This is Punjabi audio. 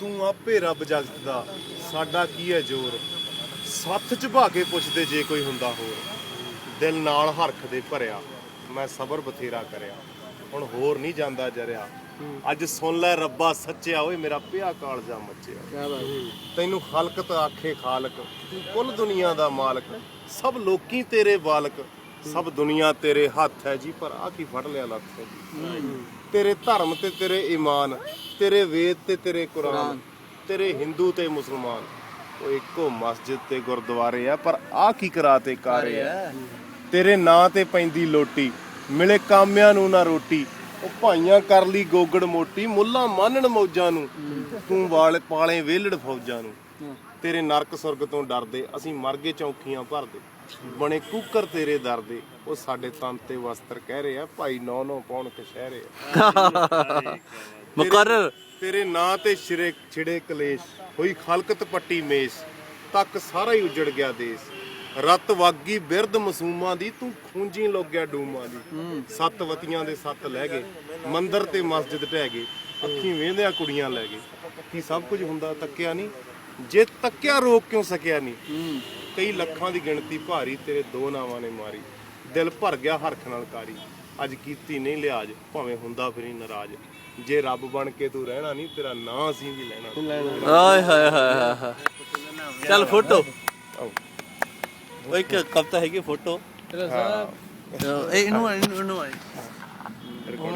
ਤੂੰ ਆਪੇ ਰੱਬ ਜਗਤ ਦਾ ਸਾਡਾ ਕੀ ਹੈ ਜ਼ੋਰ? ਸੱਥ ਚ ਭਾ ਕੇ ਪੁੱਛਦੇ ਜੇ ਕੋਈ ਹੁੰਦਾ ਹੋਰ। ਦਿਲ ਨਾਲ ਹਰਖ ਦੇ ਭਰਿਆ ਮੈਂ ਸਬਰ ਬਥੇਰਾ ਕਰਿਆ। ਹੁਣ ਹੋਰ ਨਹੀਂ ਜਾਂਦਾ ਜਰਿਆ। ਅੱਜ ਸੁਣ ਲੈ ਰੱਬਾ ਸੱਚਿਆ ਓਏ ਮੇਰਾ ਪਿਆ ਕਾਲਜਾ ਮੱਚਿਆ। ਕਿਆ ਬਾਤ ਹੈ ਤੈਨੂੰ ਖਲਕਤ ਆਖੇ ਖਾਲਕ ਤੂੰ ਕੁੱਲ ਦੁਨੀਆ ਦਾ ਮਾਲਕ। ਸਭ ਲੋਕੀ ਤੇਰੇ ਬਾਲਕ ਸਭ ਦੁਨੀਆ ਤੇਰੇ ਹੱਥ ਹੈ ਜੀ ਪਰ ਆ ਕੀ ਫੜ ਲਿਆ ਹੈ ਜੀ। ਤੇਰੇ ਧਰਮ ਤੇ ਤੇਰੇ ਈਮਾਨ ਤੇਰੇ ਵੇਦ ਤੇ ਤੇਰੇ ਕੁਰਾਨ ਤੇਰੇ ਹਿੰਦੂ ਤੇ ਮੁਸਲਮਾਨ। ਉਹ ਇੱਕੋ ਮਸਜਿਦ ਤੇ ਗੁਰਦੁਆਰੇ ਆ ਪਰ ਆ ਕੀ ਕਰਾਤੇ ਕਾਰੇ ਆ? ਤੇਰੇ ਨਾਂ ਤੇ ਪੈਂਦੀ ਲੋਟੀ ਮਿਲੇ ਕਾਮਿਆਂ ਨੂੰ ਨਾ ਰੋਟੀ। ਉਹ ਭਾਈਆਂ ਕਰ ਲਈ ਗੋਗੜ ਮੋਟੀ ਮੁੱਲਾ ਮਾਨਣ ਮੌਜਾਂ ਨੂੰ। ਤੂੰ ਵਾਲੇ ਪਾਲੇ ਵੇਲੜ ਫੌਜਾਂ ਨੂੰ। ਤੇਰੇ ਨਰਕ ਸੁਰਗ ਤੋਂ ਡਰਦੇ ਅਸੀਂ ਮਰ ਗਏ ਚੌਕੀਆਂ ਭਰਦੇ। ਬਣੇ ਕੂਕਰ ਤੇਰੇ ਦਰਦੇ ਉਹ ਸਾਡੇ ਤਨ ਤੇ ਵਸਤਰ ਕਹਿ ਰਹੇ ਆ ਭਾਈ ਨੌ ਨੌ ਪਾਉਣ ਕਸ਼ਹਿਰੇ ਆ। ਮੁਕਰਰ ਤੇਰੇ ਨਾਂ ਤੇ ਛਿਰੇ ਛਿੜੇ ਕਲੇਸ਼, ਹੋਈ ਖਲਕਤ ਪੱਟੀ ਮੇਸ, ਤੱਕ ਸਾਰਾ ਹੀ ਉਜੜ ਗਿਆ ਦੇਸ। ਰਤ ਵਾਗੀ ਬਿਰਧ ਮਸੂਮਾਂ ਦੀ, ਤੂੰ ਖੂੰਜੀ ਲੋਕ ਡੂਮਾਂ ਦੀ। ਸੱਤ ਵਤੀਆਂ ਦੇ ਸੱਤ ਲੈ ਗਏ, ਮੰਦਰ ਤੇ ਮਸਜਿਦ ਢਹਿ ਗਏ, ਅੱਖੀਂ ਵੇਂਦਿਆਂ ਕੁੜੀਆਂ ਲੈ ਗਏ। ਕੀ ਸਭ ਕੁਝ ਹੁੰਦਾ ਤੱਕਿਆ ਨਹੀਂ? ਜੇ ਤੱਕਿਆ ਰੋਕ ਕਿਉਂ ਸਕਿਆ ਨਹੀਂ? ਕਈ ਲੱਖਾਂ ਦੀ ਗਿਣਤੀ ਭਾਰੀ ਤੇਰੇ ਦੋ ਨਾਵਾਂ ਨੇ ਮਾਰੀ। ਦਿਲ ਭਰ ਗਿਆ ਹਰਖ ਨਾਲ ਕਾਰੀ। ਅੱਜ ਕੀਤੀ ਨਹੀਂ ਲਿਆਜ ਭਾਵੇਂ ਹੁੰਦਾ ਫਿਰੀ ਨਾਰਾਜ਼। ਜੇ ਰੱਬ ਬਣ ਕੇ ਤੂੰ ਰਹਿਣਾ ਨਹੀਂ ਤੇਰਾ ਨਾਂ ਅਸੀਂ ਵੀ ਲੈਣਾ। ਆਏ ਹਾਏ ਹਾਏ ਹਾਏ ਹਾਏ। ਚੱਲ ਫੋਟੋ। ਇੱਕ ਕਵਤਾ ਹੈਗੀ ਫੋਟੋ। ਤੇਰਾ ਸਾਹਿਬ ਇਹ ਇਹਨੂੰ ਇਹਨੂੰ ਇਹਨੂੰ